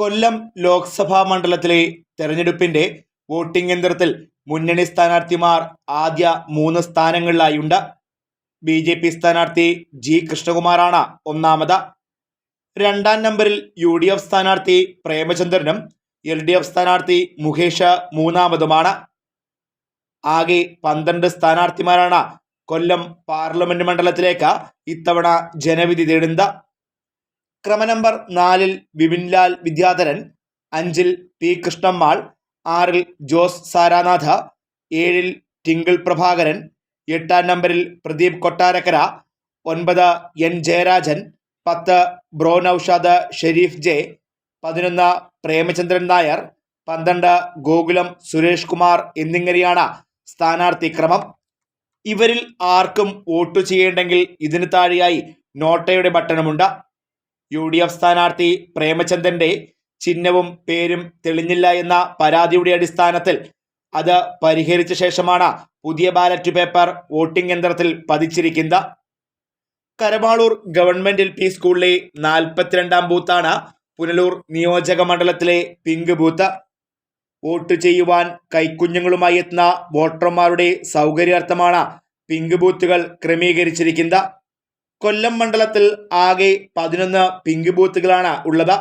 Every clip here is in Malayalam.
കൊല്ലം ലോക്സഭാ മണ്ഡലത്തിലെ തെരഞ്ഞെടുപ്പിന്റെ വോട്ടിംഗ് യന്ത്രത്തിൽ മുന്നണി സ്ഥാനാർത്ഥിമാർ ആദ്യ മൂന്ന് സ്ഥാനങ്ങളിലായുണ്ട്. ബി ജെ പി സ്ഥാനാർത്ഥി ജി കൃഷ്ണകുമാറാണ് ഒന്നാമത്. രണ്ടാം നമ്പറിൽ യു ഡി എഫ് സ്ഥാനാർത്ഥി പ്രേമചന്ദ്രനും എൽ ഡി എഫ് സ്ഥാനാർത്ഥി മുകേഷ് മൂന്നാമതുമാണ്. ആകെ പന്ത്രണ്ട് സ്ഥാനാർത്ഥിമാരാണ് കൊല്ലം പാർലമെന്റ് മണ്ഡലത്തിലേക്ക് ഇത്തവണ ജനവിധി തേടുന്നത്. ക്രമനമ്പർ നാലിൽ വിപിൻലാൽ വിദ്യാധരൻ അഞ്ചിൽ പി കൃഷ്ണമ്മാൾ ആറിൽ ജോസ് സാരാനാഥ ഏഴിൽ ടിങ്കിൾ പ്രഭാകരൻ എട്ടാം നമ്പറിൽ പ്രദീപ് കൊട്ടാരക്കര ഒൻപത് എൻ ജയരാജൻ പത്ത് ബ്രോ നൌഷാദ് ഷെരീഫ് ജെ പതിനൊന്ന് പ്രേമചന്ദ്രൻ നായർ പന്ത്രണ്ട് ഗോകുലം സുരേഷ് കുമാർ എന്നിങ്ങനെയാണ് സ്ഥാനാർത്ഥി ക്രമം. ഇവരിൽ ആർക്കും വോട്ട് ചെയ്യേണ്ടെങ്കിൽ ഇതിന് താഴെയായി നോട്ടയുടെ ബട്ടണുമുണ്ട്. യു ഡി എഫ് സ്ഥാനാർത്ഥി പ്രേമചന്ദ്രന്റെ ചിഹ്നവും പേരും തെളിഞ്ഞില്ല എന്ന പരാതിയുടെ അടിസ്ഥാനത്തിൽ അത് പരിഹരിച്ച ശേഷമാണ് പുതിയ ബാലറ്റ് പേപ്പർ വോട്ടിംഗ് യന്ത്രത്തിൽ പതിച്ചിരിക്കുന്നത്. കരമാളൂർ ഗവൺമെന്റ് എൽ പി സ്കൂളിലെ നാൽപ്പത്തിരണ്ടാം ബൂത്താണ് പുനലൂർ നിയോജക മണ്ഡലത്തിലെ പിങ്ക് ബൂത്ത്. വോട്ട് ചെയ്യുവാൻ കൈക്കുഞ്ഞുങ്ങളുമായി എത്തുന്ന വോട്ടർമാരുടെ സൗകര്യാർത്ഥമാണ് പിങ്ക് ബൂത്തുകൾ ക്രമീകരിച്ചിരിക്കുന്നത്. കൊല്ലം മണ്ഡലത്തിൽ ആകെ പതിനൊന്ന് പിങ്ക് ബൂത്തുകളാണ് ഉള്ളത്.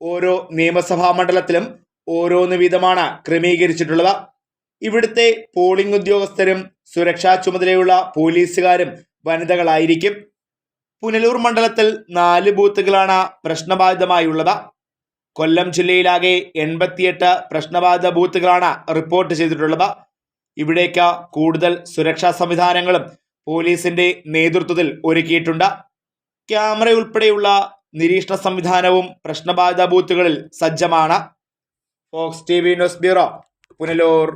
ഓരോ നിയമസഭാ മണ്ഡലത്തിലും ഓരോന്ന് വീതമാണ് ക്രമീകരിച്ചിട്ടുള്ളത്. ഇവിടുത്തെ പോളിംഗ് ഉദ്യോഗസ്ഥരും സുരക്ഷാ ചുമതലയുള്ള പോലീസുകാരും വനിതകളായിരിക്കും. പുനലൂർ മണ്ഡലത്തിൽ നാല് ബൂത്തുകളാണ് പ്രശ്നബാധിതമായുള്ളത്. കൊല്ലം ജില്ലയിലാകെ എൺപത്തിയെട്ട് പ്രശ്നബാധിത ബൂത്തുകളാണ് റിപ്പോർട്ട് ചെയ്തിട്ടുള്ളത്. ഇവിടേക്ക് കൂടുതൽ സുരക്ഷാ സംവിധാനങ്ങളും പോലീസിന്റെ നേതൃത്വത്തിൽ ഒരുക്കിയിട്ടുണ്ട്. ക്യാമറ ഉൾപ്പെടെയുള്ള നിരീക്ഷണ സംവിധാനവും പ്രശ്നബാധിത ബൂത്തുകളിൽ സജ്ജമാണ്. Fox T V news bureau Punalur.